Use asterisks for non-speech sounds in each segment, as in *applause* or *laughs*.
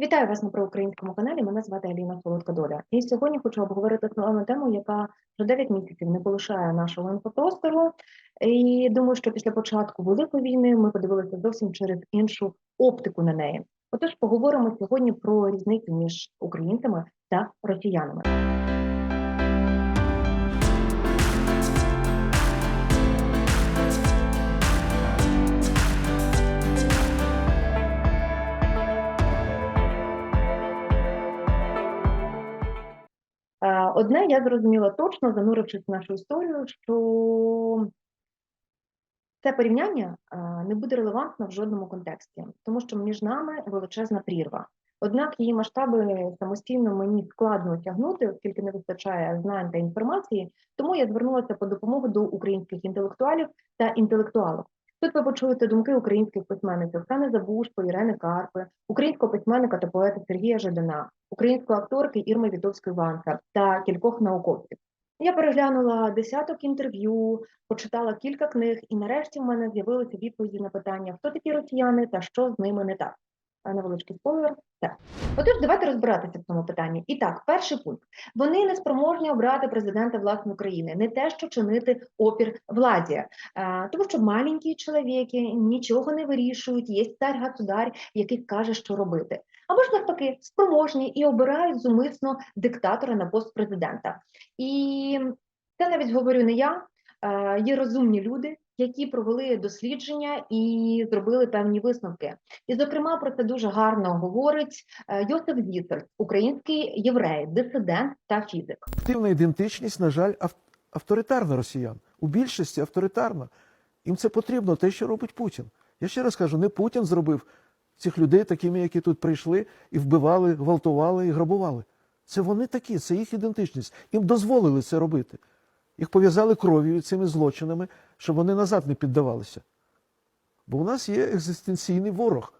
Вітаю вас на проукраїнському каналі. Мене звати Аліна Солодка Доля. І сьогодні хочу обговорити основну тему, яка вже 9 місяців не полишає нашого інфопростору. І думаю, що після початку великої війни ми подивилися зовсім через іншу оптику на неї. Отож, поговоримо сьогодні про різницю між українцями та росіянами. Одне я зрозуміла точно, занурившись в нашу історію, що це порівняння е, не буде релевантно в жодному контексті, тому що між нами величезна прірва. Однак її масштаби самостійно мені складно осягнути, оскільки не вистачає знань та інформації, тому я звернулася по допомогу до українських інтелектуалів та інтелектуалок. Тут ви почуєте думки українських письменників Оксани Забушко, Ірени Карпи, українського письменника та поета Сергія Жадана, української акторки Ірми Вітовської Ванка та кількох науковців. Я переглянула десяток інтерв'ю, почитала кілька книг, і нарешті в мене з'явилися відповіді на питання, хто такі росіяни та що з ними не так. А Невеличкий спойлер. Так. Отож, давайте розбиратися в цьому питанні. І так, перший пункт: вони не спроможні обрати президента власної країни, не те, що чинити опір владі, а, тому що маленькі чоловіки нічого не вирішують, є цар государь, який каже, що робити. Або ж навпаки, спроможні і обирають зумисно диктатора на пост президента. І це навіть говорю не я, є розумні люди, які провели дослідження і зробили певні висновки. І, зокрема, про це дуже гарно говорить е, Йосиф Зісер, український єврей, дисидент та фізик. Активна ідентичність, на жаль, ав- авторитарна росіян. У більшості авторитарна. Їм це потрібно, те, що робить Путін. Я ще раз кажу, не Путін зробив цих людей такими, які тут прийшли і вбивали, гвалтували і грабували. Це вони такі, це їх ідентичність. Їм дозволили це робити. Їх пов'язали кров'ю цими злочинами, щоб вони назад не піддавалися. Бо у нас є екзистенційний ворог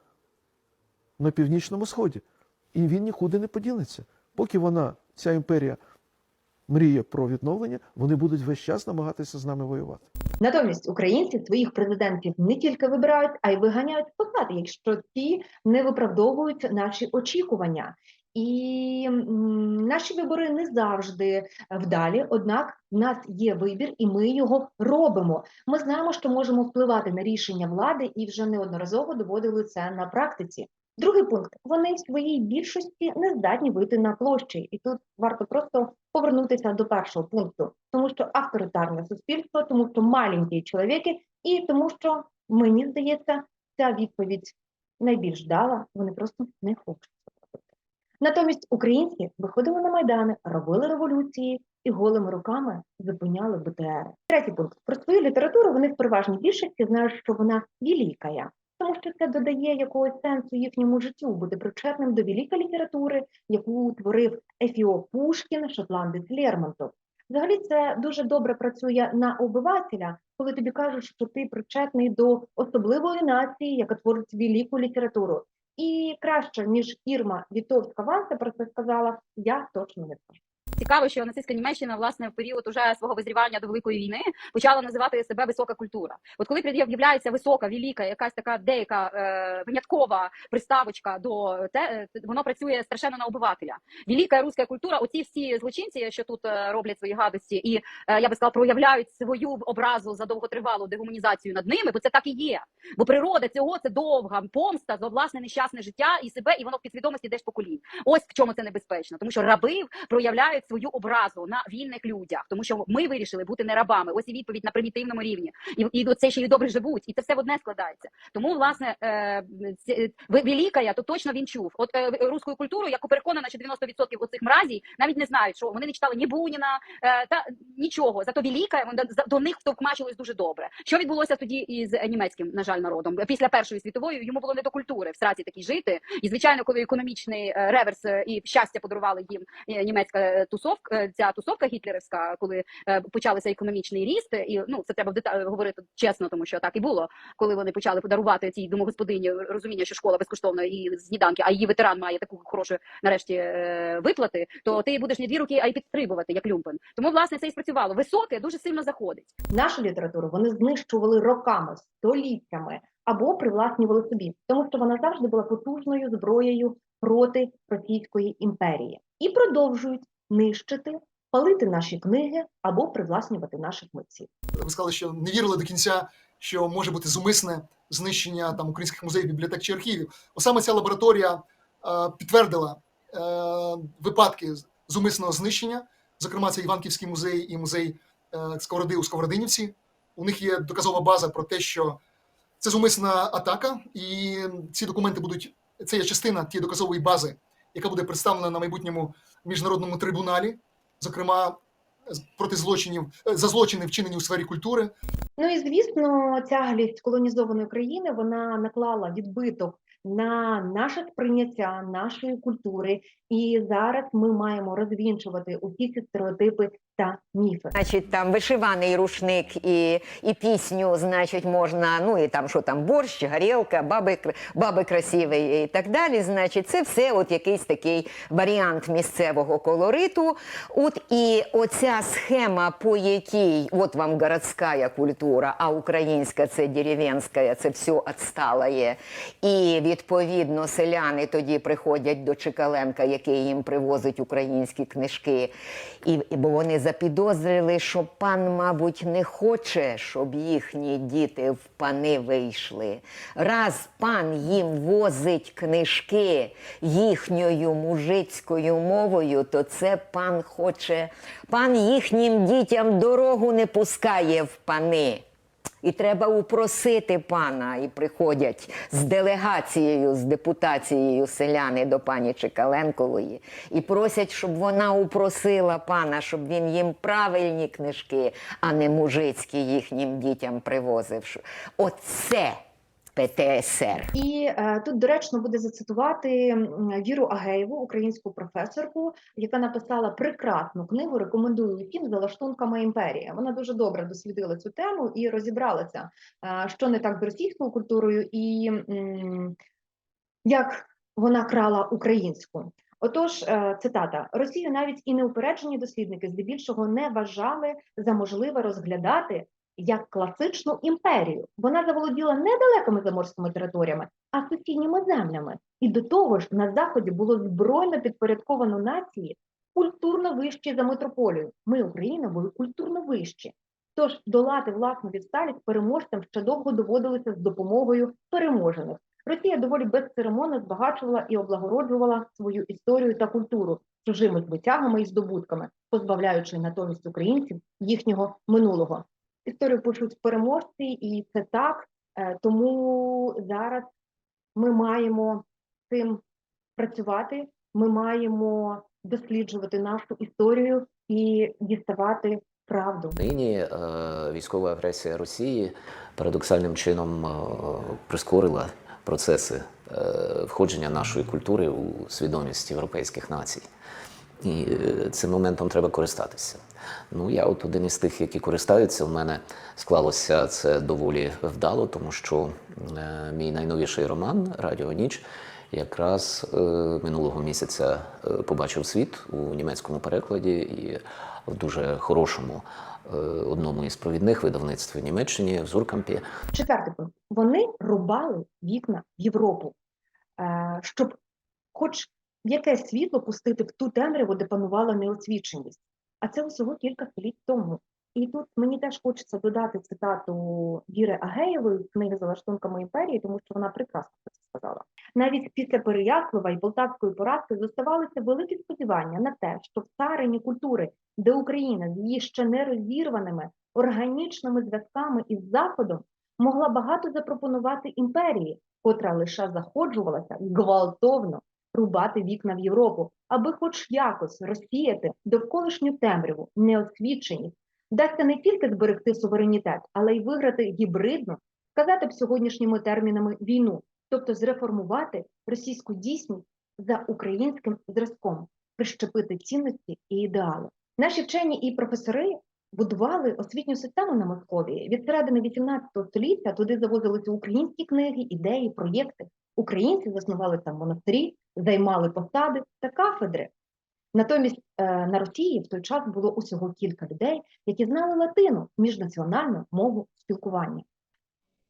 на північному сході. І він нікуди не поділиться. Поки вона, ця імперія, мріє про відновлення, вони будуть весь час намагатися з нами воювати. Натомість українці своїх президентів не тільки вибирають, а й виганяють посади, якщо ті не виправдовують наші очікування. І наші вибори не завжди вдалі, однак в нас є вибір, і ми його робимо. Ми знаємо, що можемо впливати на рішення влади, і вже неодноразово доводили це на практиці. Другий пункт: вони в своїй більшості не здатні вийти на площі, і тут варто просто повернутися до першого пункту, тому що авторитарне суспільство, тому що маленькі чоловіки, і тому, що мені здається, ця відповідь найбільш дала, вони просто не хочуть. Натомість українці виходили на майдани, робили революції і голими руками зупиняли БТР. Третій пункт про свою літературу вони в переважній більшості знають, що вона великая, тому що це додає якогось сенсу їхньому життю, бути причетним до великої літератури, яку творив Ефіоп Пушкін, шотландець Лермонтов. Взагалі це дуже добре працює на обивателя, коли тобі кажуть, що ти причетний до особливої нації, яка творить велику літературу. І краще, ніж Ірма Вітовська Ванса про це сказала, я точно не скажу. Цікаво, що нацистська Німеччина власне в період уже свого визрівання до великої війни почала називати себе висока культура. От коли пред'являється висока, велика, якась така деяка е, виняткова приставочка до те, е, воно працює страшенно на обивателя. Велика руська культура, оці всі злочинці, що тут е, роблять свої гадості, і е, я би сказала, проявляють свою образу за довготривалу дегуманізацію над ними, бо це так і є. Бо природа цього це довга помста за власне нещасне життя і себе, і воно в підсвідомості десь поколінь. Ось в чому це небезпечно, тому що раби проявляють свою образу на вільних людях, тому що ми вирішили бути не рабами. Ось і відповідь на примітивному рівні, і і це ще й добре живуть, і це все в одне складається. Тому власне е, великая, то точно він чув. От е, руською культурою, яку переконана, що 90% оцих мразій навіть не знають, що вони не читали ні Буніна е, та нічого. Зато велика за- до них втовкмачилось дуже добре. Що відбулося тоді із німецьким, на жаль, народом після першої світової йому було не до культури в сраці такій жити. І звичайно, коли економічний е, реверс е, і щастя подарували їм е, німецька тусовка, е, ця тусовка гітлерівська, коли е, почався економічний ріст, і ну це треба в деталі говорити чесно, тому що так і було, коли вони почали подарувати цій домогосподині розуміння, що школа безкоштовна і сніданки, а її ветеран має таку хорошу нарешті е, виплати, то ти будеш не дві руки, а й підстрибувати як люмпен. Тому власне це і спрацювало. Високе дуже сильно заходить. Нашу літературу вони знищували роками, століттями або привласнювали собі, тому що вона завжди була потужною зброєю проти Російської імперії і продовжують нищити, палити наші книги або привласнювати наших митців. ви сказали, що не вірили до кінця, що може бути зумисне знищення там українських музеїв, бібліотек чи архівів. Ось саме ця лабораторія е, підтвердила е, випадки зумисного знищення. Зокрема, це Іванківський музей і музей е, Сковороди у Сковородинівці. У них є доказова база про те, що це зумисна атака, і ці документи будуть. Це є частина тієї доказової бази, яка буде представлена на майбутньому міжнародному трибуналі, зокрема проти злочинів е, за злочини, вчинені у сфері культури, Ну і звісно, тяглість колонізованої країни вона наклала відбиток на наше сприйняття нашої культури, і зараз ми маємо розвінчувати усі ці стереотипи та міфи. Значить, там вишиваний рушник і, і пісню, значить, можна, ну і там що там, борщ, горілка, баби, баби красиві і так далі. Значить, це все от якийсь такий варіант місцевого колориту. От і оця схема, по якій от вам городська культура, а українська це деревенська, це все відсталає. І відповідно селяни тоді приходять до Чекаленка, який їм привозить українські книжки. І бо вони запідозрили, що пан, мабуть, не хоче, щоб їхні діти в пани вийшли. Раз пан їм возить книжки їхньою мужицькою мовою, то це пан хоче, пан їхнім дітям дорогу не пускає в пани. І треба упросити пана, і приходять з делегацією, з депутацією селяни до пані Чекаленкової, і просять, щоб вона упросила пана, щоб він їм правильні книжки, а не мужицькі їхнім дітям привозив. Оце ПТСР. І е, тут доречно буде зацитувати Віру Агеєву, українську професорку, яка написала прекрасну книгу. Рекомендую усім за лаштунками імперії. Вона дуже добре дослідила цю тему і розібралася, е, що не так з російською культурою і м, як вона крала українську. Отож, е, цитата: Росію навіть і неупереджені дослідники здебільшого не вважали за можливе розглядати як класичну імперію. Вона заволоділа не далекими заморськими територіями, а сусідніми землями. І до того ж, на заході було збройно підпорядковано нації культурно вищі за метрополію. Ми, Україна, були культурно вищі. Тож долати власну відсталість переможцям ще довго доводилося з допомогою переможених. Росія доволі безцеремонно збагачувала і облагороджувала свою історію та культуру чужими збитягами і здобутками, позбавляючи натомість українців їхнього минулого. Історію пишуть переможці, і це так. Е, Тому зараз ми маємо цим працювати. Ми маємо досліджувати нашу історію і діставати правду. Нині е, військова агресія Росії парадоксальним чином е, прискорила процеси входження нашої культури у свідомість європейських націй. І е, цим моментом треба користатися. Ну, я от один із тих, які користаються, у мене склалося це доволі вдало, тому що е, мій найновіший роман Радіо Ніч якраз е, минулого місяця побачив світ у німецькому перекладі і в дуже хорошому одному із провідних видавництв в Німеччині в Зуркампі. Четвертий пункт. Вони рубали вікна в Європу, щоб хоч якесь світло пустити в ту темряву, де панувала неосвіченість. А це усього кілька століть тому. І тут мені теж хочеться додати цитату Віри Агеєвої книги за лаштунками імперії, тому що вона прекрасно це сказала. Навіть після Переяслава і Полтавської поразки зоставалися великі сподівання на те, що в царині культури, де Україна з її ще не розірваними органічними зв'язками із Заходом могла багато запропонувати імперії, котра лише заходжувалася гвалтовно рубати вікна в Європу, аби хоч якось розсіяти довколишню темряву, неосвіченість, вдасться не тільки зберегти суверенітет, але й виграти гібридну, сказати б сьогоднішніми термінами війну, тобто зреформувати російську дійсність за українським зразком, прищепити цінності і ідеали. Наші вчені і професори будували освітню систему на Московії. Від середини 18 століття туди завозилися українські книги, ідеї, проєкти. Українці заснували там монастирі, займали посади та кафедри. Натомість е, на Росії в той час було усього кілька людей, які знали латину міжнаціональну мову спілкування.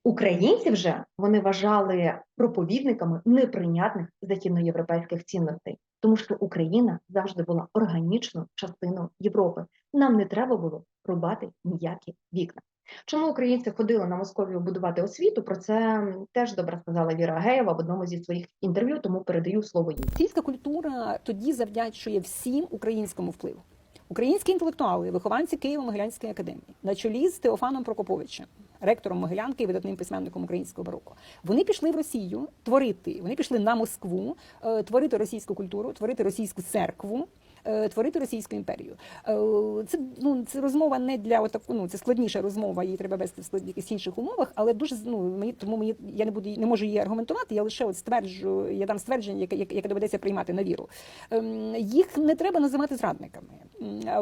Українців же вони вважали проповідниками неприйнятних західноєвропейських цінностей, тому що Україна завжди була органічною частиною Європи. Нам не треба було рубати ніякі вікна. Чому українці ходили на Московію будувати освіту? Про це теж добре сказала Віра Геєва в одному зі своїх інтерв'ю, тому передаю слово їй. Російська культура тоді завдячує всім українському впливу. Українські інтелектуали, вихованці Києво-Могилянської академії, на чолі з Теофаном Прокоповичем, ректором Могилянки і видатним письменником українського бароко. Вони пішли в Росію творити. Вони пішли на Москву е, творити російську культуру, творити російську церкву. Е, Творити Російську імперію. Е, Це ну це розмова не для отаку, ну це складніша розмова, її треба вести в складних інших умовах, але дуже ну мені тому мені я не буду не можу її аргументувати. Я лише от стверджую, я дам ствердження, яке, яке доведеться приймати на віру. Ем, Їх не треба називати зрадниками.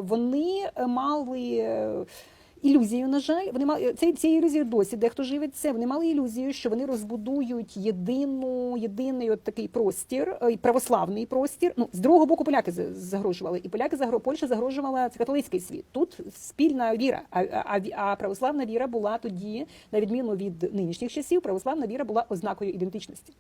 Вони мали. Ілюзію, на жаль, вони мали це цією ілюзією досі. Дехто живеться. Вони мали ілюзію, що вони розбудують єдину, єдиний от такий простір, е, православний простір. Ну з другого боку, поляки за- загрожували, і поляки загро Польща загрожувала це католицький світ. Тут спільна віра. А, а, а православна віра була тоді, на відміну від нинішніх часів, православна віра була ознакою ідентичності.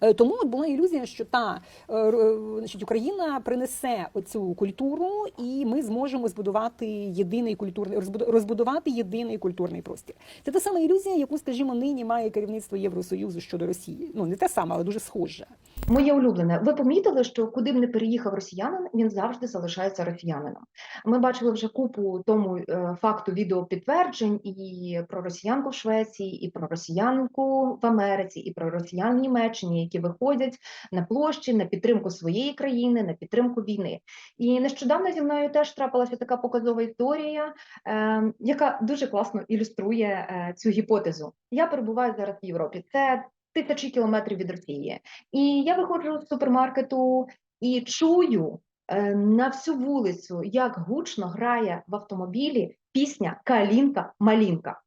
Е, Тому була ілюзія, що та е, е, значить, Україна принесе оцю культуру, і ми зможемо збудувати єдиний культурний розбуду- розбудувати єдиний культурний простір. Це та сама ілюзія, яку, скажімо, нині має керівництво Євросоюзу щодо Росії. Ну не те саме, але дуже схожа. Моє улюблене. Ви помітили, що куди б не переїхав росіянин, він завжди залишається росіянином. Ми бачили вже купу тому факту відеопідтверджень і про росіянку в Швеції, і про росіянку в Америці, і про росіян в Німеччині, які виходять на площі на підтримку своєї країни, на підтримку війни. І нещодавно зі мною теж трапилася така показова історія, е, яка дуже класно ілюструє е, цю гіпотезу. Я перебуваю зараз в Європі. Це тисячі кілометрів від Росії. І я виходжу з супермаркету і чую е, на всю вулицю, як гучно грає в автомобілі пісня Калінка Малінка.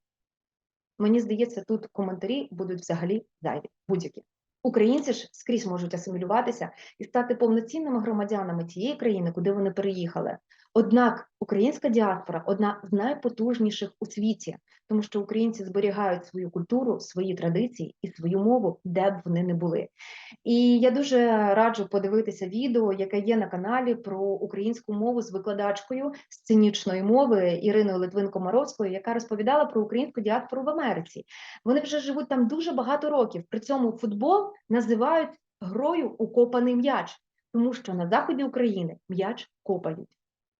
Мені здається, тут коментарі будуть взагалі зайві, будь-які. Українці ж скрізь можуть асимілюватися і стати повноцінними громадянами тієї країни, куди вони переїхали. Однак українська діаспора одна з найпотужніших у світі, тому що українці зберігають свою культуру, свої традиції і свою мову, де б вони не були. І я дуже раджу подивитися відео, яке є на каналі про українську мову з викладачкою сценічної мови Іриною Литвинко-Маровською, яка розповідала про українську діаспору в Америці. Вони вже живуть там дуже багато років. При цьому футбол називають грою у копаний м'яч, тому що на заході України м'яч копають.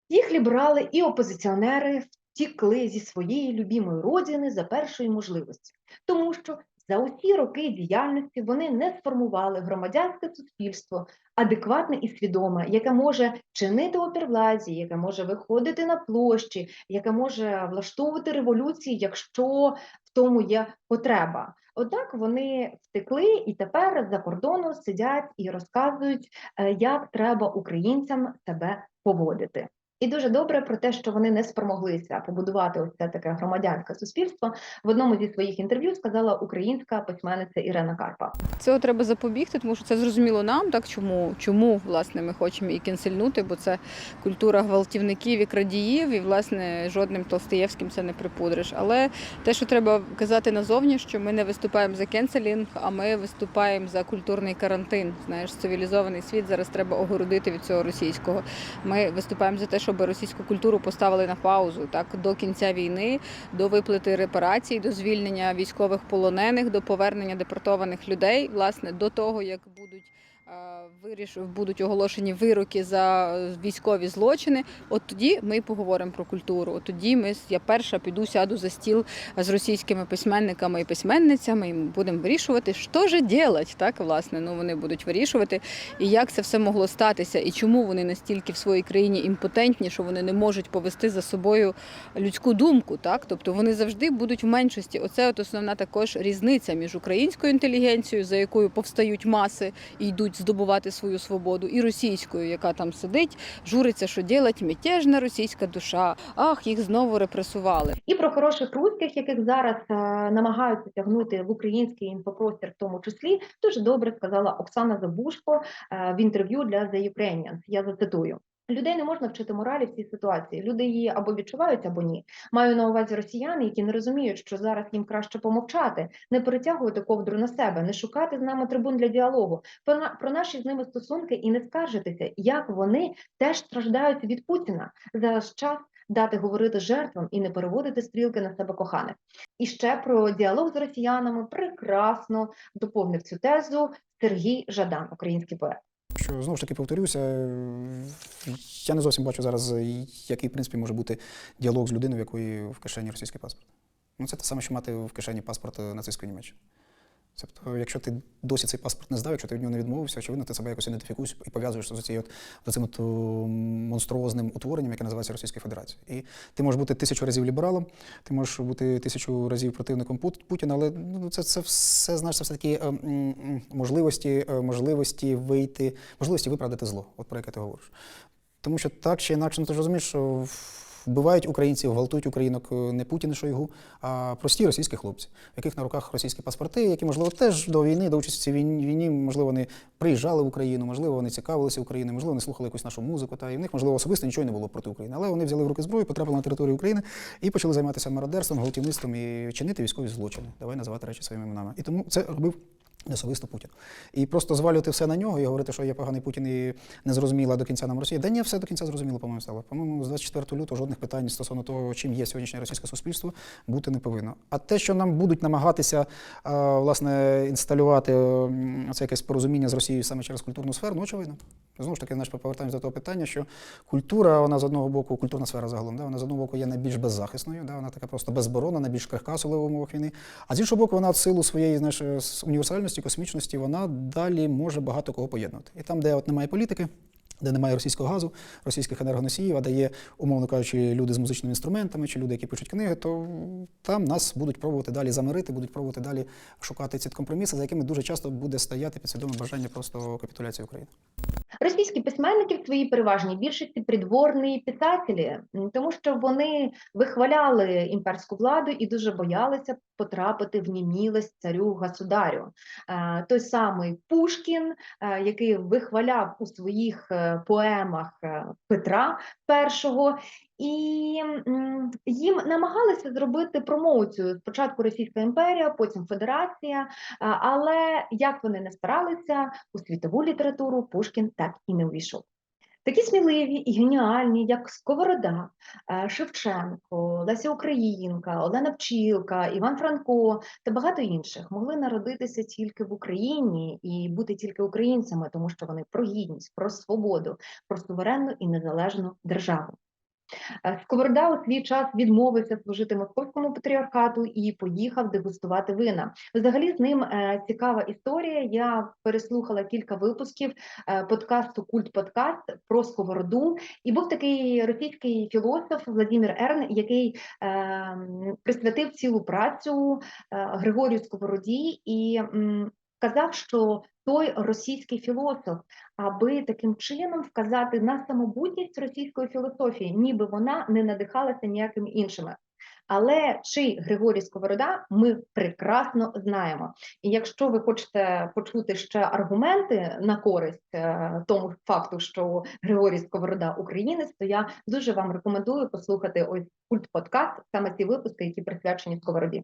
Їх лібрали і опозиціонери втікли зі своєї любімої родини за першої можливості, тому що за усі роки діяльності вони не сформували громадянське суспільство адекватне і свідоме, яке може чинити опірвладі, яке може виходити на площі, яке може влаштовувати революції, якщо в тому є потреба. Однак вони втекли і тепер за кордону сидять і розказують, е, як треба українцям себе поводити. І дуже добре про те, що вони не спромоглися побудувати ось це таке громадянське суспільство. В одному зі своїх інтерв'ю сказала українська письменниця Ірена Карпа. Цього треба запобігти, тому що це зрозуміло нам, так чому, чому власне ми хочемо і кінсельнути, бо це культура гвалтівників і крадіїв, і власне жодним Толстиєвським це не припудриш. Але те, що треба казати назовні, що ми не виступаємо за кенселінг, а ми виступаємо за культурний карантин. Знаєш, цивілізований світ зараз треба огородити від цього російського. Ми виступаємо за те, щоб російську культуру поставили на паузу так до кінця війни, до виплати репарацій, до звільнення військових полонених, до повернення депортованих людей, власне, до того, як будуть. Е, Виріш будуть оголошені вироки за е, військові злочини. От тоді ми поговоримо про культуру. От тоді ми я перша піду сяду за стіл з російськими письменниками і письменницями, і будемо вирішувати, що ж делать, так власне. Ну вони будуть вирішувати, і як це все могло статися, і чому вони настільки в своїй країні імпотентні, що вони не можуть повести за собою людську думку, так тобто вони завжди будуть в меншості. Оце от основна також різниця між українською інтелігенцією, за якою повстають маси і йдуть здобувати свою свободу, і російською, яка там сидить, журиться, що ділать мятежна російська душа. Ах, їх знову репресували. І про хороших русських, яких зараз е, намагаються тягнути в український інфопростір, в тому числі, дуже добре сказала Оксана Забушко е, в інтерв'ю для The Ukrainians. Я зацитую. Людей не можна вчити моралі в цій ситуації. Люди її або відчувають, або ні. Маю на увазі росіяни, які не розуміють, що зараз їм краще помовчати, не перетягувати ковдру на себе, не шукати з нами трибун для діалогу, про, наші з ними стосунки і не скаржитися, як вони теж страждають від Путіна. Зараз час дати говорити жертвам і не переводити стрілки на себе коханих. І ще про діалог з росіянами прекрасно доповнив цю тезу Сергій Жадан, український поет. Що знову ж таки повторюся, я не зовсім бачу зараз, який в принципі може бути діалог з людиною, в якої в кишені російський паспорт. Ну це те саме, що мати в кишені паспорт нацистської Німеччини. Тобто, якщо ти досі цей паспорт не здав, якщо ти від нього не відмовився, очевидно, ти себе якось ідентифікуєш і пов'язуєш з цією цим монструозним утворенням, яке називається Російською Федерацією. І ти можеш бути тисячу разів лібералом, ти можеш бути тисячу разів противником Путіна, але ну, це, це все знаєш, це все такі е, можливості, е, можливості вийти, можливості виправдати зло, от про яке ти говориш. Тому що так чи інакше, ну ти ж розумієш, що вбивають українців, гвалтують українок е, не Путін і Шойгу, а прості російські хлопці, в яких на руках російські паспорти, які, можливо, теж до війни, до участі в цій війні, можливо, вони приїжджали в Україну, можливо, вони цікавилися Україною, можливо, вони слухали якусь нашу музику, та і в них, можливо, особисто нічого не було проти України. Але вони взяли в руки зброю, потрапили на територію України і почали займатися мародерством, гвалтівництвом і чинити військові злочини. Давай називати речі своїми іменами. І тому це робив особисто Путін. І просто звалювати все на нього і говорити, що є поганий Путін і не зрозуміла до кінця нам Росія. Да ні, все до кінця зрозуміло, по-моєму, стало. По-моєму, з 24 лютого жодних питань стосовно того, чим є сьогоднішнє російське суспільство, бути не повинно. А те, що нам будуть намагатися власне інсталювати це якесь порозуміння з Росією саме через культурну сферу, ну очевидно. Знову ж таки, знаєш, повертаємося до того питання, що культура, вона з одного боку, культурна сфера загалом, да, вона з одного боку є найбільш беззахисною, да, вона така просто безборонна, найбільш крихка, особливо в умовах війни. А з іншого боку, вона в силу своєї знаєш, універсальності, космічності, вона далі може багато кого поєднувати. І там, де от немає політики, де немає російського газу, російських енергоносіїв, а де є, умовно кажучи, люди з музичними інструментами чи люди, які пишуть книги, то там нас будуть пробувати далі замирити, будуть пробувати далі шукати ці компроміси, за якими дуже часто буде стояти підсвідоме бажання просто капітуляції України. Російські письменники в своїй переважній більшості придворні писателі, тому що вони вихваляли імперську владу і дуже боялися потрапити в німілость царю государю. Е, Той самий Пушкін, е, який вихваляв у своїх е, поемах е, Петра І, і їм намагалися зробити промоцію спочатку Російська імперія, потім Федерація. Але як вони не старалися, у світову літературу Пушкін так і не увійшов. Такі сміливі і геніальні, як Сковорода, е, Шевченко, Леся Українка, Олена Пчілка, Іван Франко та багато інших могли народитися тільки в Україні і бути тільки українцями, тому що вони про гідність, про свободу, про суверенну і незалежну державу. Е, Сковорода у свій час відмовився служити московському патріархату і поїхав дегустувати вина. Взагалі з ним е, цікава історія. Я переслухала кілька випусків е, подкасту Культ Подкаст про Сковороду. І був такий російський філософ Владимир Ерн, який присвятив цілу працю Григорію Сковороді і казав, що той російський філософ, аби таким чином вказати на самобутність російської філософії, ніби вона не надихалася ніякими іншими. Але чий Григорій Сковорода ми прекрасно знаємо. І якщо ви хочете почути ще аргументи на користь е, тому факту, що Григорій Сковорода українець, то я дуже вам рекомендую послухати ось культ подкаст, саме ці випуски, які присвячені Сковороді.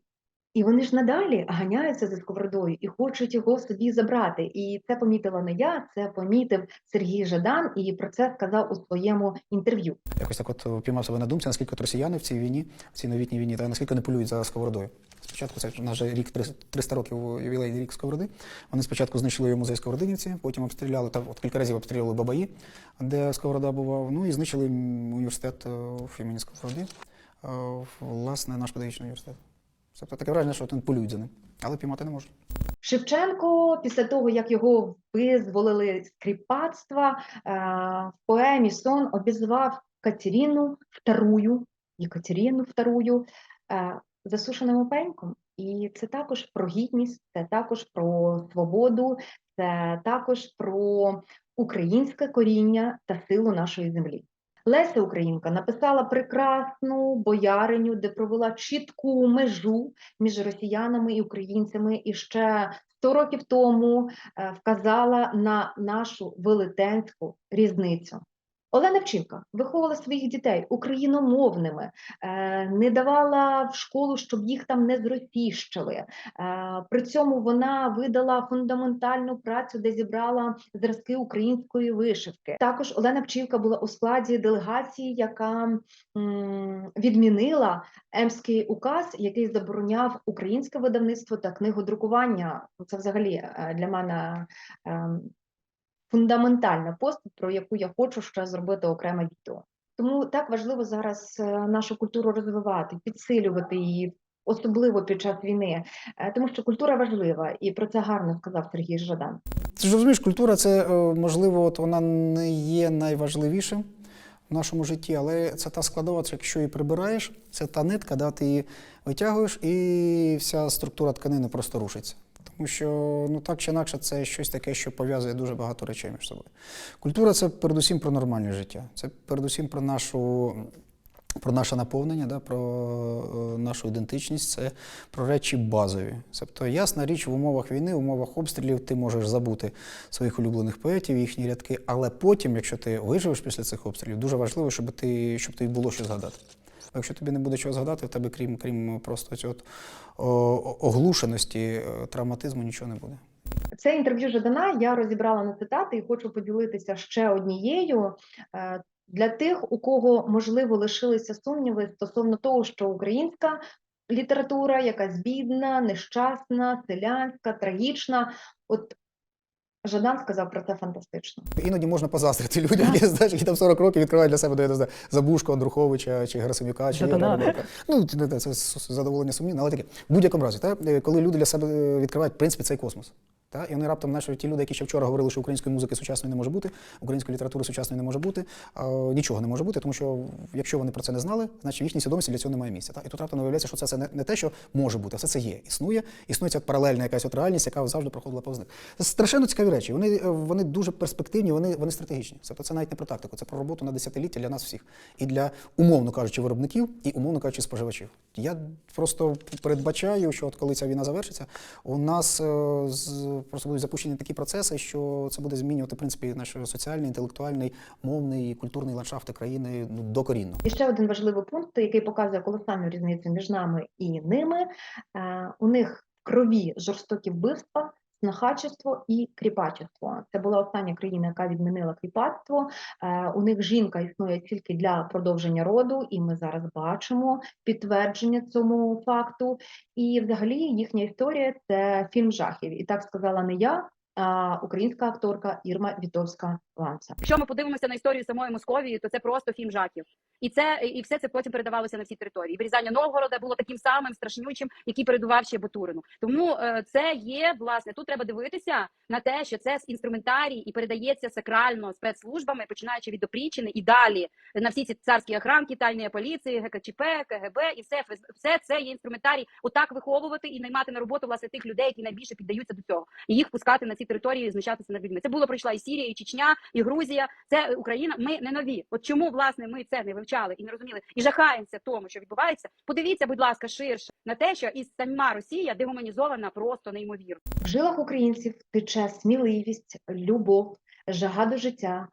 І вони ж надалі ганяються за сковородою і хочуть його собі забрати. І це помітила не я, це помітив Сергій Жадан, і про це сказав у своєму інтерв'ю. Якось так от е, піймав себе на думці, наскільки от росіяни в цій війні, в цій новітній війні, та наскільки вони полюють за сковородою. Спочатку це у нас же рік 300 років ювілейний рік сковороди. Вони спочатку знищили музей Сковородинівці, потім обстріляли та от кілька разів обстрілювали Бабаї, де Сковорода бував. Ну і знищили університет е, в імені Сковороди, е, власне, наш педагогічний університет. Тобто таке враження, що за ним, але піймати не можуть. Шевченко, після того як його визволили з кріпацтва, е, в поемі Сон обізвав Катерину Вторую, Екатерину Вторую е, засушеним пеньком. І це також про гідність, це також про свободу, це також про українське коріння та силу нашої землі. Леся Українка написала прекрасну бояриню, де провела чітку межу між росіянами і українцями, і ще 100 років тому е, вказала на нашу велетенську різницю. Олена Вчинка виховувала своїх дітей україномовними, е, не давала в школу, щоб їх там не зросійщили. Е, При цьому вона видала фундаментальну працю, де зібрала зразки української вишивки. Також Олена Пчілка була у складі делегації, яка відмінила Емський указ, який забороняв українське видавництво та книгодрукування. Це взагалі е, для мене ем, фундаментальна постать, про яку я хочу ще зробити окреме відео. Тому так важливо зараз е, нашу культуру розвивати, підсилювати її, особливо під час війни, е, тому що культура важлива, і про це гарно сказав Сергій Жадан. Ти ж розумієш, культура це е, можливо, от вона не є найважливішим в нашому житті, але це та складова, це якщо її прибираєш, це та нитка, да, ти її витягуєш, і вся структура тканини просто рушиться. Тому що ну так чи інакше, це щось таке, що пов'язує дуже багато речей між собою. Культура це передусім про нормальне життя, це передусім про нашу. Про наше наповнення, да, про е, нашу ідентичність, це про речі базові. Тобто, ясна річ, в умовах війни, в умовах обстрілів ти можеш забути своїх улюблених поетів, їхні рядки, але потім, якщо ти виживеш після цих обстрілів, дуже важливо, щоб ти щоб тобі було що згадати. Бо якщо тобі не буде чого згадати, в тебе, крім, крім просто цього оглушеності, е, травматизму, нічого не буде. Це інтерв'ю Жадана я розібрала на цитати і хочу поділитися ще однією е, для тих, у кого можливо лишилися сумніви стосовно того, що українська література, якась бідна, нещасна, селянська, трагічна. От Жадан сказав про це фантастично. Іноді можна позаздрити людям, які, *laughs* знаєш, які там 40 років відкривають для себе до Забушку, Забушко, Андруховича чи Герасимюка, чи Жадана. Ну, це, це, це задоволення сумнівне, але таке. В будь-якому разі, та, е, коли люди для себе е, відкривають, в принципі, цей космос. Та? І вони раптом, знаєш, ті люди, які ще вчора говорили, що української музики сучасної не може бути, української літератури сучасної не може бути, а, нічого не може бути, тому що якщо вони про це не знали, значить в їхній свідомості для цього немає місця. Та? І тут раптом виявляється, що це, це не, не те, що може бути, а все це є. Існує, існує ця паралельна якась от реальність, яка завжди проходила повз них. Це страшенно цікаві речі. Вони, е, вони дуже перспективні, вони, вони стратегічні. Тобто це навіть не про тактику, це про роботу на десятиліття для нас всіх. І для, умовно кажучи, виробників, і умовно кажучи, споживачів. Я просто передбачаю, що от коли ця війна завершиться, у нас е, з, просто будуть запущені такі процеси, що це буде змінювати в принципі наш соціальний, інтелектуальний, мовний, культурний ландшафт країни ну, докорінно. І ще один важливий пункт, який показує колосальну різницю між нами і ними. Е, У них крові жорстокі вбивства, снахачество і кріпачество. Це була остання країна, яка відмінила кріпацтво. Е, У них жінка існує тільки для продовження роду, і ми зараз бачимо підтвердження цьому факту. І взагалі їхня історія це фільм жахів. І так сказала не я, а українська акторка Ірма Вітовська Ланца. Якщо ми подивимося на історію самої Московії, то це просто фільм жахів. І це і все це потім передавалося на всі території. Вирізання Новгорода було таким самим страшнючим, який передував ще Батурину. Тому е, це є власне. Тут треба дивитися на те, що це інструментарій і передається сакрально спецслужбами, починаючи від опрічини і далі на всі ці царські охранки, тайної поліції, ГКЧП, КГБ і все все це є інструментарій. Отак виховувати і наймати на роботу власне тих людей, які найбільше піддаються до цього, і їх пускати на ці території, і знущатися над людьми. Це було пройшла і Сірія, і Чечня, і Грузія. Це Україна. Ми не нові. От чому власне ми це не вивчали і не розуміли, і жахаємося тому, що відбувається. Подивіться, будь ласка, ширше на те, що і сама Росія дегуманізована просто неймовірно. В жилах українців тече сміливість, любов, жага до життя,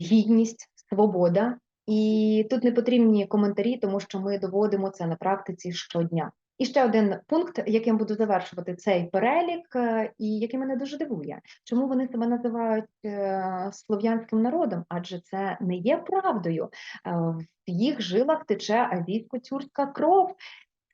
гідність, свобода. І тут не потрібні коментарі, тому що ми доводимо це на практиці щодня. І ще один пункт, яким буду завершувати цей перелік, е, і який мене дуже дивує, чому вони себе називають е, слов'янським народом, адже це не є правдою. Е, В їх жилах тече азійсько-тюркська кров,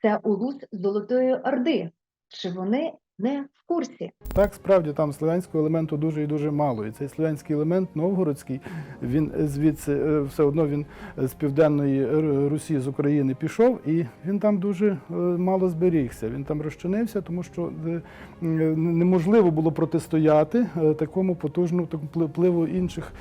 це улус Золотої Орди. Чи вони не в курсі? Так, справді там слов'янського елементу дуже і дуже мало. І цей слов'янський елемент новгородський, він звідси е, все одно він з південної Русі з України пішов, і він там дуже е, мало зберігся. Він там розчинився, тому що е, неможливо було протистояти такому потужному впливу інших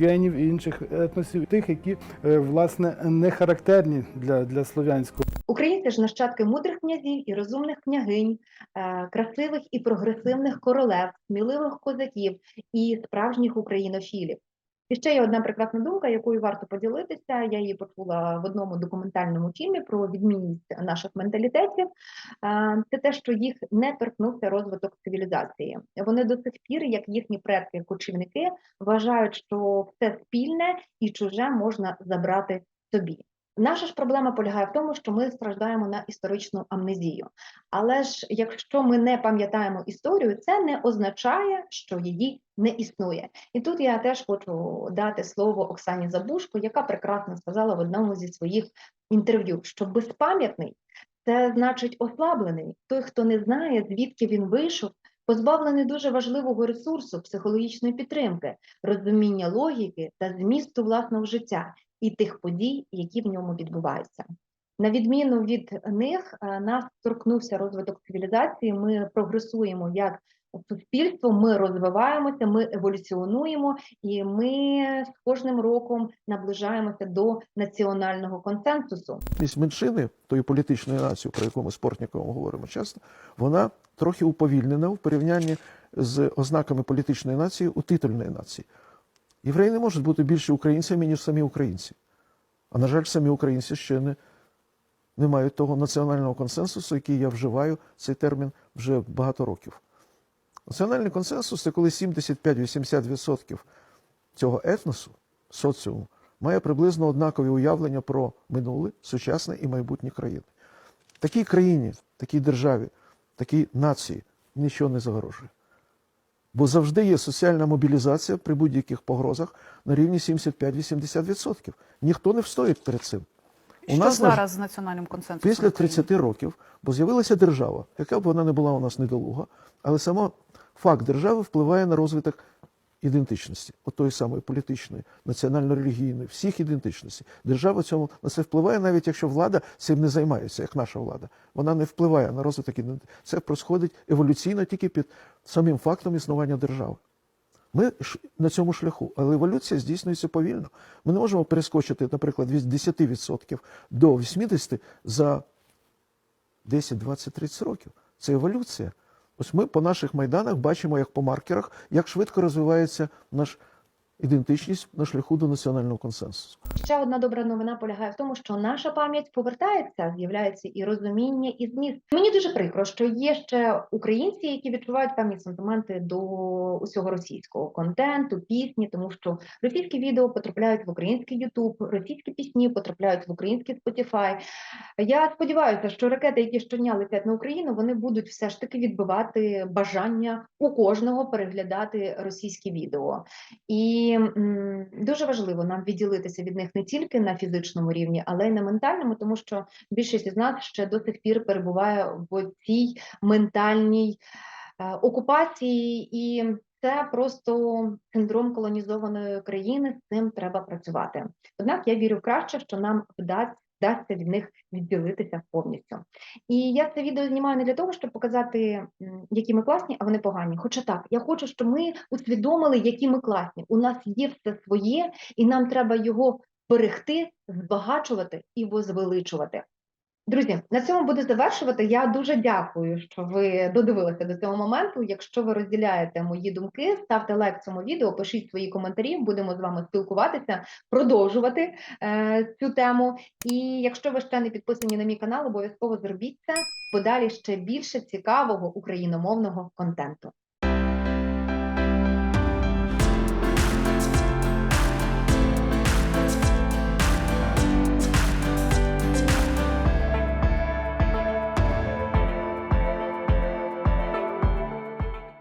генів і інших етносів, тих, які власне не характерні для, для слов'янського. Українці ж нащадки мудрих князів і розумних княгинь, е, красивих і прогресивних королев, сміливих козаків і справжніх українофілів. І ще є одна прекрасна думка, якою варто поділитися. Я її почула в одному документальному фільмі про відмінність наших менталітетів. Е, Це те, що їх не торкнувся розвиток цивілізації. Вони до сих пір, як їхні предки кочівники, вважають, що все спільне і чуже можна забрати собі. Наша ж проблема полягає в тому, що ми страждаємо на історичну амнезію. Але ж якщо ми не пам'ятаємо історію, це не означає, що її не існує. І тут я теж хочу дати слово Оксані Забушко, яка прекрасно сказала в одному зі своїх інтерв'ю, що безпам'ятний це значить ослаблений. Той, хто не знає, звідки він вийшов, позбавлений дуже важливого ресурсу психологічної підтримки, розуміння логіки та змісту власного життя і тих подій, які в ньому відбуваються. На відміну від них, е, нас торкнувся розвиток цивілізації. Ми прогресуємо як суспільство, ми розвиваємося, ми еволюціонуємо, і ми з кожним роком наближаємося до національного консенсусу. Меншини, тої політичної нації, про яку ми Портніковим говоримо часто, вона трохи уповільнена в порівнянні з ознаками політичної нації у титульної нації. Євреї не можуть бути більше українцями, ніж самі українці. А на жаль, самі українці ще не, не мають того національного консенсусу, який я вживаю цей термін вже багато років. Національний консенсус це коли 75-80% цього етносу, соціуму, має приблизно однакові уявлення про минуле, сучасне і майбутнє країни. Такій країні, такій державі, такій нації нічого не загрожує. Бо завжди є соціальна мобілізація при будь-яких погрозах на рівні 75-80%. Ніхто не встоїть перед цим. Що нас зараз з національним консенсусом? Після 30 років, бо з'явилася держава, яка б вона не була у нас недолуга, але сама факт держави впливає на розвиток ідентичності, от тої самої політичної, національно-релігійної, всіх ідентичностей. Держава цьому на це впливає, навіть якщо влада цим не займається, як наша влада. Вона не впливає на розвиток ідентичності. Це происходить еволюційно тільки під самим фактом існування держави. Ми на цьому шляху, але еволюція здійснюється повільно. Ми не можемо перескочити, наприклад, від 10% до 80% за 10, 20, 30 років. Це еволюція. Ось ми по наших майданах бачимо, як по маркерах, як швидко розвивається наш ідентичність на шляху до національного консенсусу. Ще одна добра новина полягає в тому, що наша пам'ять повертається, з'являється і розуміння, і зміст. Мені дуже прикро, що є ще українці, які відчувають певні сентименти до усього російського контенту, пісні, тому що російські відео потрапляють в український Ютуб, російські пісні потрапляють в український Spotify. Я сподіваюся, що ракети, які щодня летять на Україну, вони будуть все ж таки відбивати бажання у кожного переглядати російські відео. І м, дуже важливо нам відділитися від них не тільки на фізичному рівні, але й на ментальному, тому що більшість із нас ще до сих пір перебуває в цій ментальній е, окупації, і це просто синдром колонізованої країни. З цим треба працювати. Однак я вірю в краще, що нам вдасться. Вдасться від них відділитися повністю. І я це відео знімаю не для того, щоб показати, які ми класні, а вони погані. Хоча так, я хочу, щоб ми усвідомили, які ми класні. У нас є все своє, і нам треба його берегти, збагачувати і возвеличувати. Друзі, на цьому буду завершувати. Я дуже дякую, що ви додивилися до цього моменту. Якщо ви розділяєте мої думки, ставте лайк цьому відео, пишіть свої коментарі. Будемо з вами спілкуватися, продовжувати е, цю тему. І якщо ви ще не підписані на мій канал, обов'язково зробіть це. Подалі ще більше цікавого україномовного контенту.